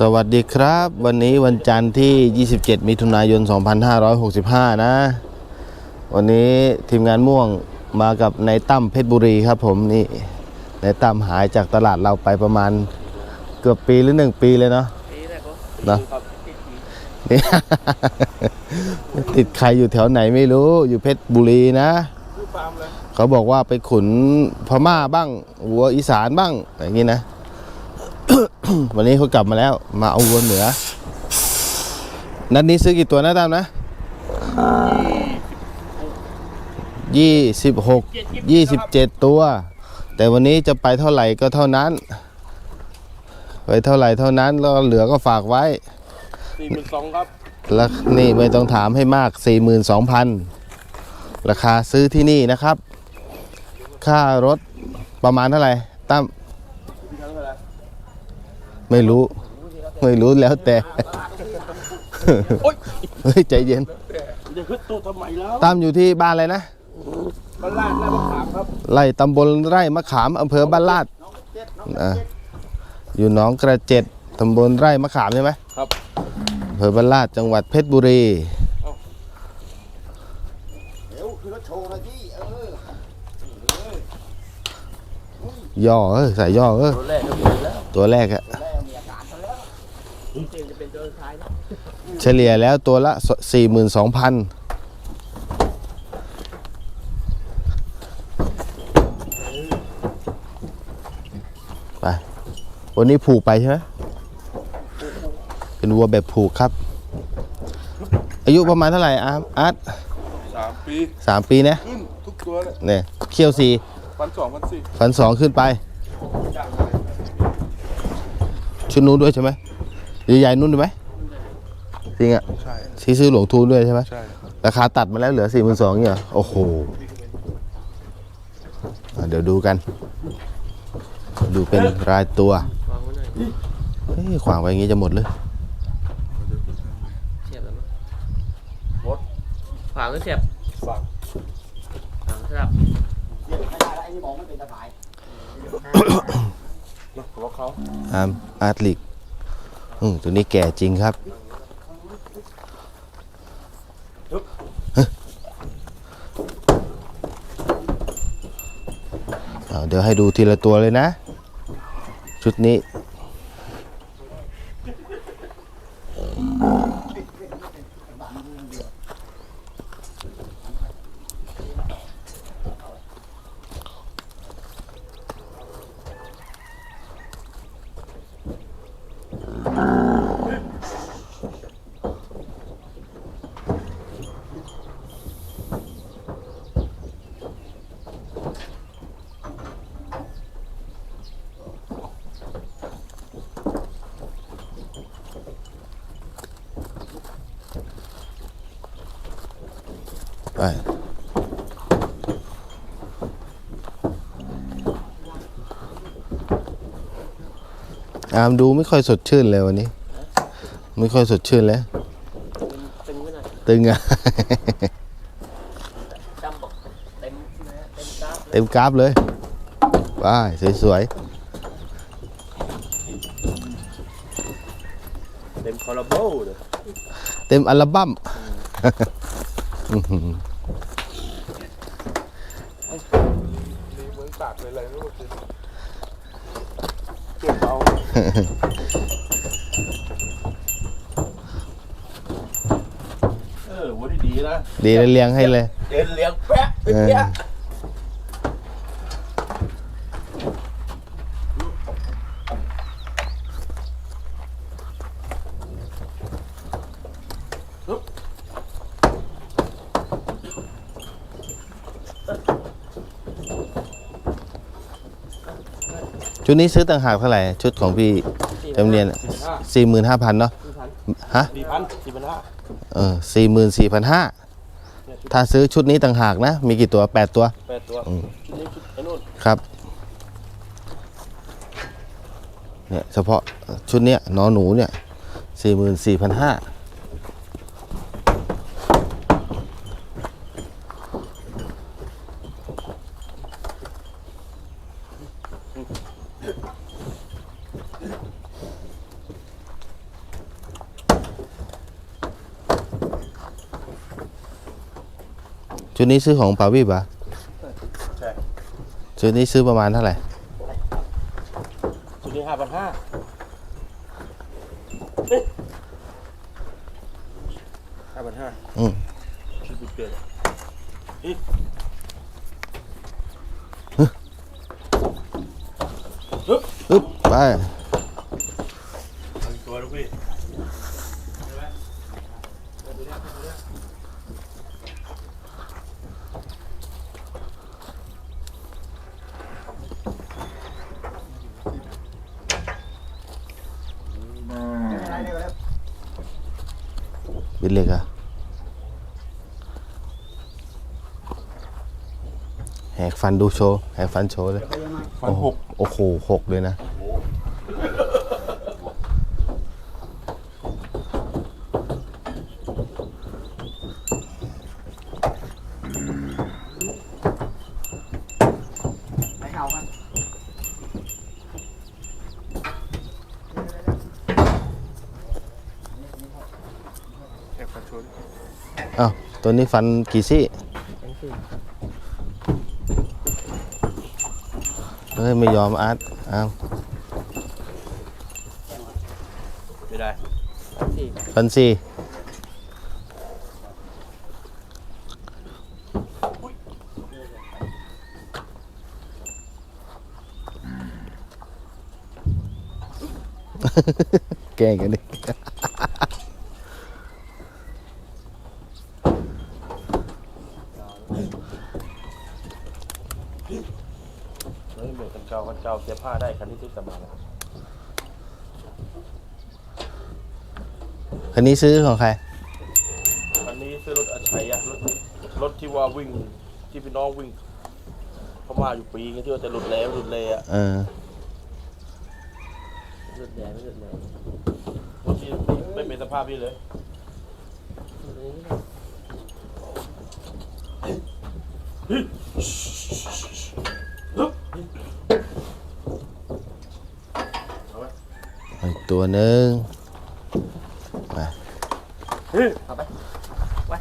สวัสดีครับ วันนี้วันจันทร์ที่ 27 มิถุนายน 2565 นะ วันนี้ทีมงานม่วงมากับนายตั้มเพชรบุรีครับผมนี่นายตั้มหายจากตลาดเราไปประมาณเกือบปีหรือหนึ่งปีเลยเนาะเนาะนี่ ติดใครอยู่แถวไหนไม่รู้อยู่เพชรบุรีนะ เขาบอกว่าไปขุนพม่าบ้างวัวอีสานบ้างอย่างนี้นะ วันนี้เขากลับมาแล้ว มาเอาวัวเหนือ นัดนี้ซื้อกี่ตัวนะตามนะยี่สิบหกยี่สิบเจ็ดตัว แต่วันนี้จะไปเท่าไหร่ก็เท่านั้น ไปเท่าไหร่เท่านั้นแล้วเหลือก็ฝากไว้สี่หมื่นสองครับแล้วนี่ไม่ต้องถามให้มาก42,000ราคาซื้อที่นี่นะครับ ค่ารถประมาณเท่าไหร่ตั้ม พี่ทั้งเท่าไหร่ ไม่รู้ ไม่รู้แล้วแต่โอ๊ยเฮ้ยใจเย็นจะขึ้นตู้ทำไมแล้วตั้มอยู่ที่บ้านอะไรนะบ้านลาดหน้ามะขามครับไร่ตำบลไร่มะขามอำเภอบ้านลาดอะอยู่หนองกระเจ็ดตำบลไร่มะขามใช่ไหมครับอำเภอบ้านลาดจังหวัดเพชรบุรีเดี๋ยวคือรถโชว์นะพี่เออย่อเออใส่ย่อเออตัวแรกก็เป็นแล้วตัวแรกอะ จริงๆจะเป็นตัวสุดท้ายนะเฉลี่ยแล้วตัวละ 42,000 ไป วันนี้ผูกไปใช่ไหมเป็นวัวแบบผูกครับ อายุประมาณเท่าไหร่อาร์มอาร์ตสามปีสามปีนะขึ้นทุกตัวเลยเนี่ยเคี่ยวสี่พันสองพันสี่พันสองขึ้นไป ชุดนู้นด้วยใช่ไหม ใหญ่ๆนู้นด้วยไหมจริงอะใช่ที่ซื้อหลวงทูนด้วยใช่ไหมใช่ครับราคาตัดมาแล้วเหลือสี่หมื่นสองเนี่ยเหรอโอ้โหอะเดี๋ยวดูกัน ดูเป็นรายตัววางไว้หน่อยเฮ้ยขวางไว้อย่างงี้จะหมดเลย เสียบแล้วมั้งรถขวางก็เสียบฝากขวางสลับเดี๋ยวไม่ได้แล้วไอ้นี่มองไม่เป็นตะพายนะรถเขาอาร์มอาร์ตลิก อืมตัวนี้แก่จริงครับเเดี๋ยวให้ดูทีละตัวเลยนะ ชุดนี้ อามดูไม่ค่อยสดชื่นเลยวันนี้ ไม่ค่อยสดชื่นแล้ว ตึงไว้หน่อยตึงอะจำบอกเต็มนะเต็มกราฟเลยเต็มกราฟเลยว้ายสวยเต็มคาราโบเลย ๆ เต็มอัลบั้มอื้อหือ มีเมืองตากเลยอะไรไม่รู้จริงเก็บ เอาเออวันนี้ดีนะ ดีเลยเลี้ยงให้เลย เดินเลี้ยงแปะเออ ชุดนี้ซื้อต่างหากเท่าไหร่ ชุดของพี่จำเนียนสี่หมื่นห้าพันเนาะฮะสี่พันสี่พันห้าเออสี่หมื่นสี่พันห้าถ้าซื้อชุดนี้ต่างหากนะ มีกี่ตัวแปดตัวแปดตัวอืมนี่ชุดไอ้นู่นครับเนี่ยเฉพาะชุดเนี้ยนอหนูเนี่ยสี่หมื่นสี่พันห้า นี้ซื้อของปาวิบอะใช่ชุดนี้ซื้อประมาณเท่าไหร่ชุดนี้ห้าพันห้าห้าพันห้าอืมชุดบุกเกิดปึ๊บไป เอาอีกตัวลูกพี่ อะไรเนี่ยแล้ว บิดเหล็กอะแหก ฟันดูโชว์แหกฟันโชว์เลยไปยังไงฟันหกโอ้โหหกเลยนะไปเอากันแอบฟันชนอ้าว ตัวนี้ฟันกี่ซี่เฮ้ย ไม่ยอมอาร์ตอ้าวไม่ได้ฟันซี่แกล้งกันดิ เฮ้ยเหมือนกัน เก่ากันเก่าเสียผ้าได้คันที่ซื้อกลับมาแล้วคันนี้ซื้อของใคร อันนี้ซื้อรถอาชัยอะรถรถที่ว่าวิ่งที่พี่น้องวิ่งเขามาอยู่ปีนึงที่ว่าจะหลุดแล้วหลุดเลยอะเออเลือดแดงเลือดแดงรถที่ไม่เป็นสภาพพี่เลย อีกตัวหนึ่งไปเอาไปไว้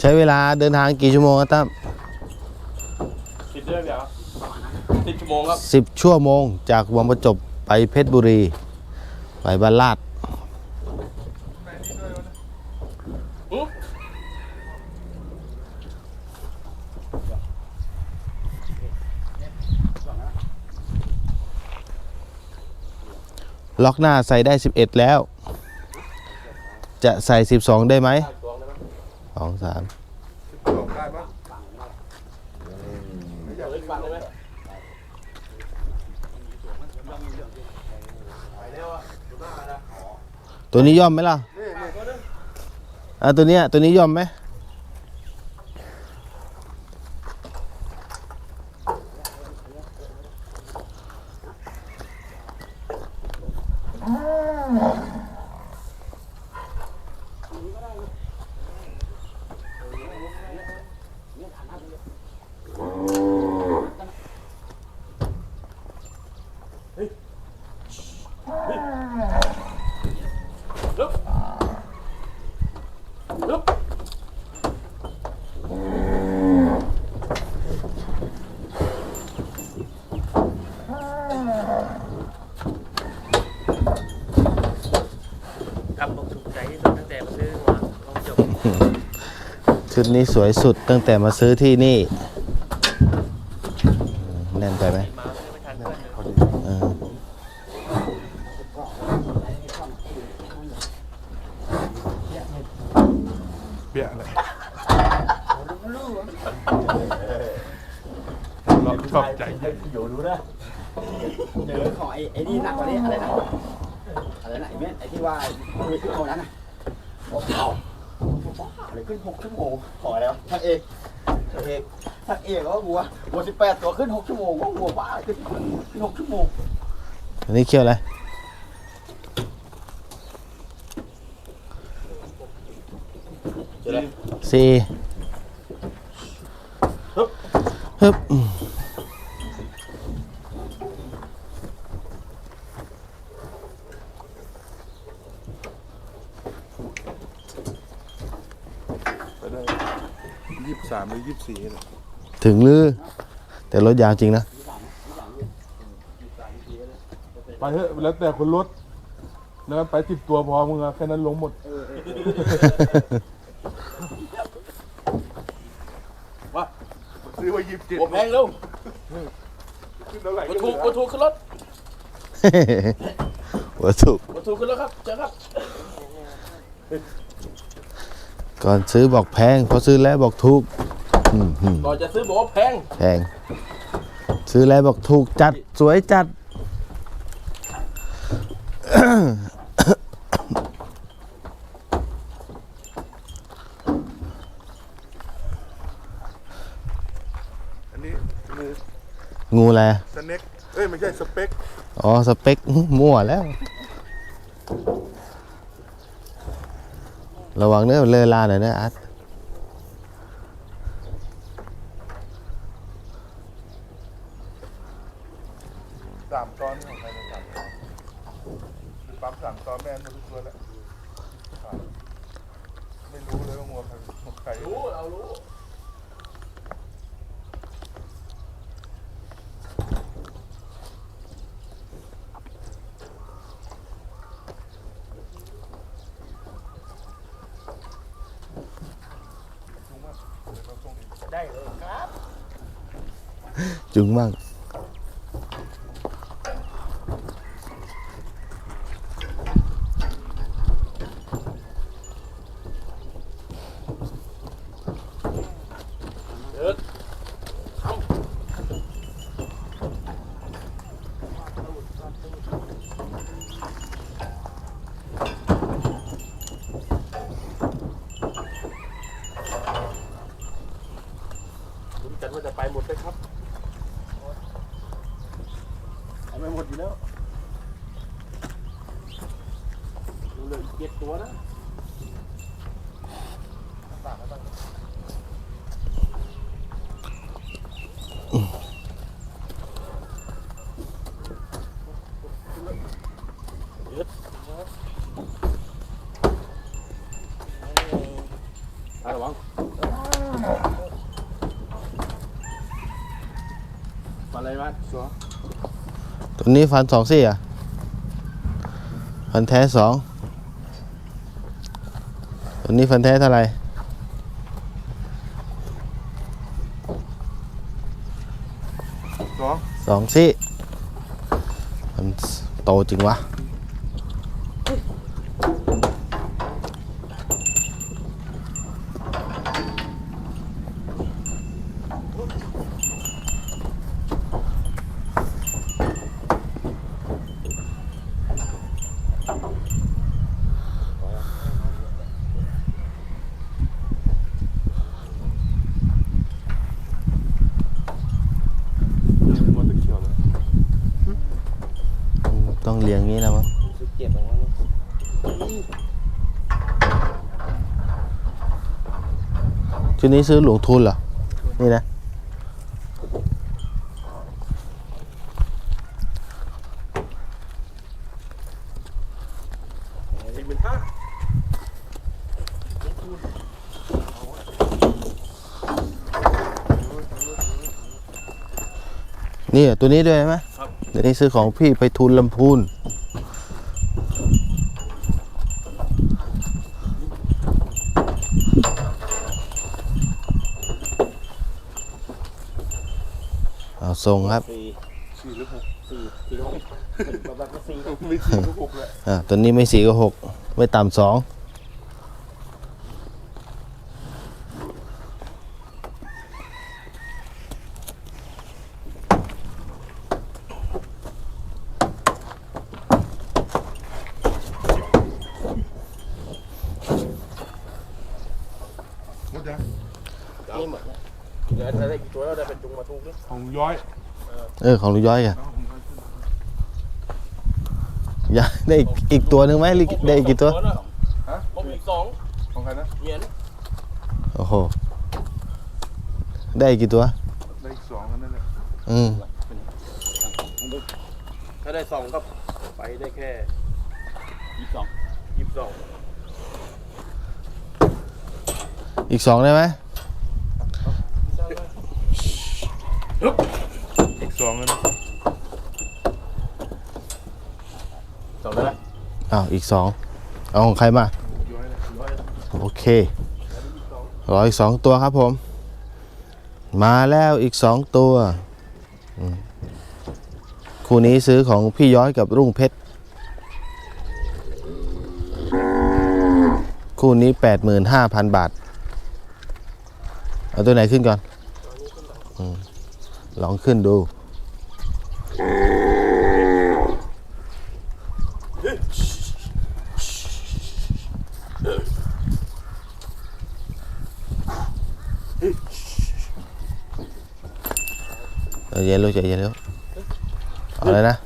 ใช้เวลาเดินทางกี่ชั่วโมงครับตั้ม ติดเรื่องเดียวติด ชั่วโมงครับสิบชั่วโมง จากวังประจบไปเพชรบุรี ไปบ้านลาดล็อกหน้าใส่ได้ 11 แล้ว จะใส่ 12 ได้ไหมสองสาม ออกได้ปะเดี๋ยวเล่นฟังได้ไหมไปแล้วอะดูหน้านะ ตัวนี้ยอมไหมล่ะอะตัวเนี้ยตัวนี้ยอมไหม ลุกลุก ครับผมถูกใจที่สุดตั้งแต่มาซื้อหัวลองจบ ชุดนี้สวยสุดตั้งแต่มาซื้อที่นี่ แน่นไปไหมมาซื้อไม่ทันเพื่อนเลยเออเบี้ยอะไรเราชอบใจอยู่ดูนะเจอของไอ้ไอ้นี่หนักกว่านี้อะไรนะอะไรนะไอ้เม็ดไอ้ที่ว่าคุยขึ้นคนนั้นน่ะบอกเอาอะไรขึ้น หกชั่วโมงขอแล้วท่านเอกท่านเอกท่านเอกก็วัววัวสิบแปดตัวขึ้นหกชั่วโมงก็วัวบ้าขึ้นขึ้นหกชั่วโมงอันนี้เคี่ยวอะไรจะได้สี่ฮึบไปได้ยี่สิบสามห รือยี่สิบสี่เลยถึงหรือ แต่รถยาวจริงนะ ไปเถอะแล้วแต่คนรถแล้วไปสิบตัวพอมึงอะแค่นั้นลงหมดว่าซื้อไว้ยี่สิบเจ็ดหัวแพงเร็วขึ้นเท่าไหร่วัก็ตถุเหลือวัตถุขึ้นรถวัตถุวัตถุขึ้นรถครับเจอครับ ก่อนซื้อบอกแพง พอซื้อแล้วบอกถูกอืมอืม ก่อนจะซื้อบอกว่าแพงแพง ซื้อแล้วบอกถูกจัดสวยจัด อันนี้คืองูอะไรสเน็กเอ้ยไม่ใช่สเปคอ๋อ สเปคมั่วแล้ว ระวังเนื้อเลอะลาหน่อยนะอาร์ต สามตอนของใครนสามตอนหรือปั๊มสามตอนแม่นมาทุกตัวแล้ว ไม่รู้เลยว่างัวใครของใครรู้ เรารู้ ได้เลยครับ จุงมั่ง เดินลุ้นกันว่าจะไปหมดไหมครับ เอาไปหมดอยู่แล้ว เหลืออีกเจ็ดตัวนะ อะ ระวังมาอะไรมาสัวตัวนี้ฟันสองซี่อะ ฟันแท้สองตัวนี้ฟันแท้เท่าไหร่สองสองซี่ มันโตจริงวะ มันตะเขียวเลย ต้องเลี้ยงงี้แล้วมั้ง สิบเจ็ดของมัน ชุดนี้ซื้อหลวงทุนเหรอ นี่นะ สี่หมื่นห้านี่ตัวนี้ด้วยไหมครับ เดี๋ยวนี้ซื้อของพี่ไปทุนลำพูน ทรงครับสี่สี่หรือหกสี่สี่หกแบบแบบสี่ไม่สี่หรือหกแหละอ่าตัวนี้ไม่สี่ก็หกไม่ต่ำสองหมดยังนี่หมด เดี๋ยวอะไรอีกตัวแล้วได้เป็นจุงมาทุกเนี่ยของย้อยเออของลุงย้อยอะเอาของย้อยขึ้นมาอยากได้อีกอีกตัวหนึ่งไหมหรือได้อีกกี่ตัวฮะผมอีกสองของใครนะเหรียญโอ้โหได้กี่ตัว ได้อีกสองอันนั่นแหละอืมถ้าได้สองก็ไปได้แค่ยี่สิบสองยี่สิบสองอีกสองได้ไหม อีกสองอันนะสองได้ไหมอ้าวอีกสองเอาของใครมาโอเครออีกสองตัวครับผม มาแล้วอีกสองตัวคู่นี้ซื้อของพี่ย้อยกับรุ่งเพชรคู่นี้แปดหมื่นห้าพันบาท เอาตัวไหนขึ้นก่อนอ ลองขึ้นดูใจเย็นลูกใจเย็นลูกเอาเลยนะ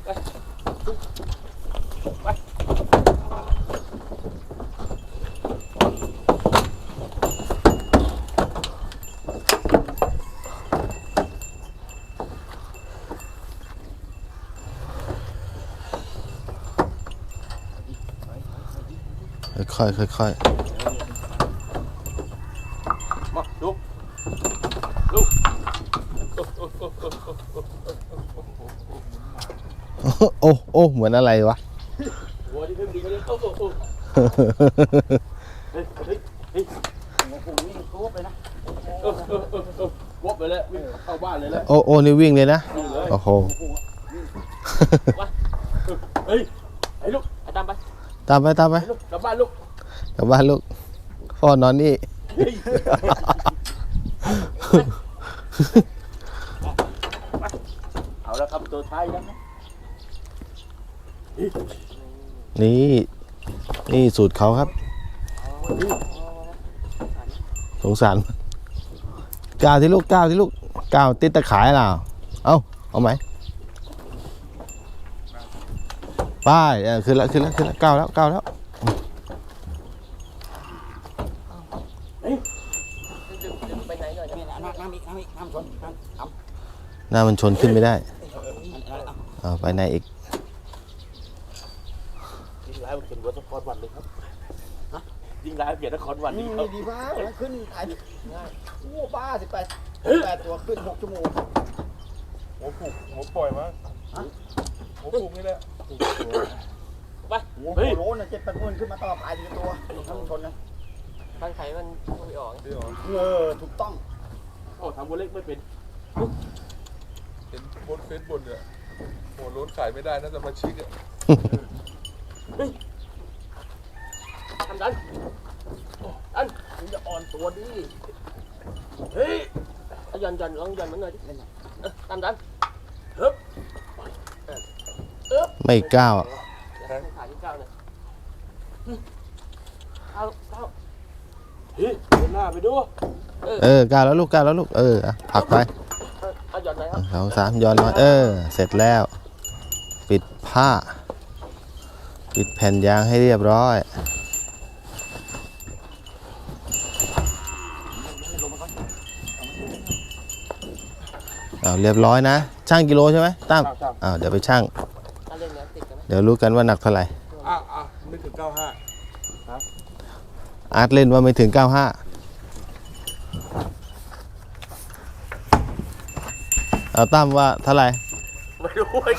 ค่อยๆค่อยมาลุกๆโอ้โอ้เหมือนอะไรวะหัวที่เพิ่งดีก็เลยโอ้โหโอ้โหเฮ้ยเฮ้ยเฮ้ยหัวผมนี่โคบเลยนะเออเออเออเออวบไปแล้ววิ่งเข้าบ้านเลยแล้วโอ้โอ้นี่วิ่งเลยนะนี่เลยโอ้โหเฮ้ยไอ้ลูกไอ้ตามไปตามไปตามไปไอ้ลูกกลับบ้านลูก กลับบ้านลูก พ่อนอนนี่เฮ้ยเอาแล้วครับตัวท้ายแล้วนะนี่ นี่สูตรเขาครับ สงสารก้าวที่ลูกก้าวที่ลูกก้าวติดตะขายล่ะเอาเอาไหมไป้ายเออขึ้นแล้วขึ้นแล้วขึ้นแล้วก้าวแล้วก้าวแล้ว ไปไห นหน่อยนี่น้ำน้ำอีกน้ำอีกน้ำชนน้ำน้ำหน้ามันชนขึ้นไม่ได้เอาเอาเอาไปไหนอีกยิงร้ายมันเขียนวัดนครวันเลยครับยิงร้ายเขียนนครวันนี่นี่นี่ดีมากแล้วขึ้นถ่ายง่ายโอ้บ้าสิบแปดแปดตัวขึ้นหกชั่วโมงหัวผูกหัวปล่อยมาหัวผูกนี่แหละหัวโคโลนเจ็ดแปดคนขึ้นมาต่อปลายทีละตัวน้ำชนนะทางไขมันไม่ออกเดี๋ยวเออถูกต้อง โอ้ทำวัวเล็กไม่เป็นเห็นบนเฟซบุ๊กเนี่ยโหล้นขายไม่ได้นะแต่มาชิกอะทำดันดันมึงจะอ่อนตัวดิเฮ้ยเอาหย่อนหย่อนลองหย่อนมันหน่อยดิเออตามดันไม่ก้าวอะเดี๋ยวขาที่เก้าเนี่ยเอาเอาเฮ้ยเดินหน้าไปดู เออก้าวแล้วลูกก้าวแล้วลูกเออผักไปเอาเอาหย่อนหน่อยครับสองสามย้อนมาเออ เสร็จแล้ว ปิดผ้า ปิดแผ่นยางให้เรียบร้อยเอาเรียบร้อยนะ ช่างกิโลใช่ไหมตั้มอ้าวเดี๋ยวไปช่าง เดี๋ยวรู้กันว่าหนักเท่าไหร่อะอะไม่ถึงเก้าห้าอาร์ตเล่นว่าไม่ถึง95 เอาตั้มว่าเท่าไหร่ ไม่รู้ไอ้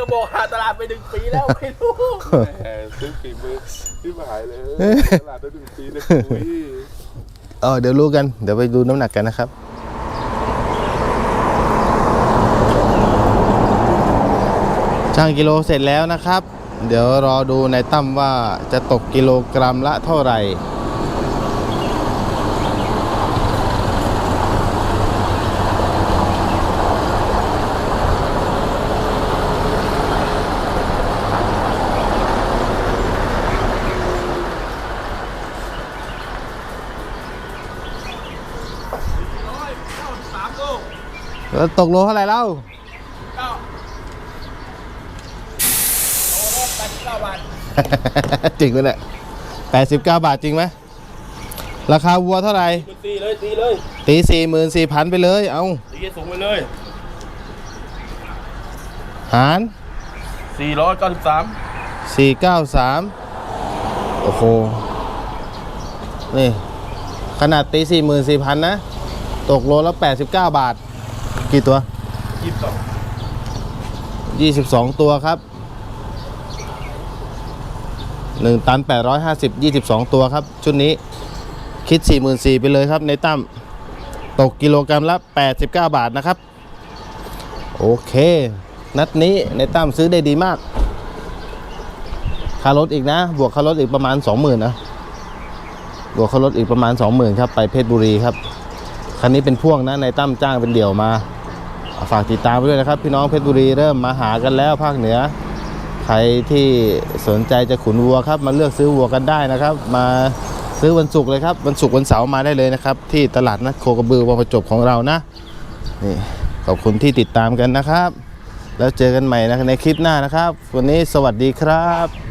ก็บอกหาตลาดไปหนึ่งปีแล้วไม่รู้แหมซื้อฝีมือที่หายเลยตลาดได้ถึงปีเลยอุ้ยเออเดี๋ยวรู้กัน เดี๋ยวไปดูน้ำหนักกันนะครับ ช่างกิโลเสร็จแล้วนะครับ เดี๋ยวรอดูในตั้มว่าจะตกกิโลกรัมละเท่าไหร่ แล้วตกโลเท่าไหร่เล่าจริงไหมเนี่ยแปดสิบเก้าบาทจริงไหมราคาวัวเท่าไหร่มันตีเลยตีเลยตีสี่หมื่นสี่พันไปเลย เอาตีให้สูงไปเลยหารสี่ร้อยเก้าสิบสามสี่เก้าสามโอ้โห นี่ ขนาดตีสี่หมื่นสี่พันนะ ตกโลละแปดสิบเก้าบาท กี่ตัวยี่สิบสองยี่สิบสองตัวครับหนึ่งตันแปดร้อยห้าสิบยี่สิบสองตัวครับ ชุดนี้คิดสี่หมื่นสี่ไปเลยครับ ในตั้มตกกิโลกรัมละแปดสิบเก้าบาทนะครับ โอเค นัดนี้ในตั้มซื้อได้ดีมากค่ารถอีกนะ บวกค่ารถอีกประมาณ20,000นะบวกค่ารถอีกประมาณ20,000ครับ ไปเพชรบุรีครับ คันนี้เป็นพ่วงนะในตั้มจ้างเป็นเดี่ยวมา ฝากติดตามไปด้วยนะครับ พี่น้องเพชรบุรีเริ่มมาหากันแล้วภาคเหนือ ใครที่สนใจจะขุนวัวครับ มาเลือกซื้อวัวกันได้นะครับ มาซื้อวันศุกร์เลยครับ วันศุกร์วันเสาร์มาได้เลยนะครับ ที่ตลาดนัดโคกระบือวังประจบของเรานะนี่ขอบคุณที่ติดตามกันนะครับ แล้วเจอกันใหม่นะในคลิปหน้านะครับ วันนี้สวัสดีครับ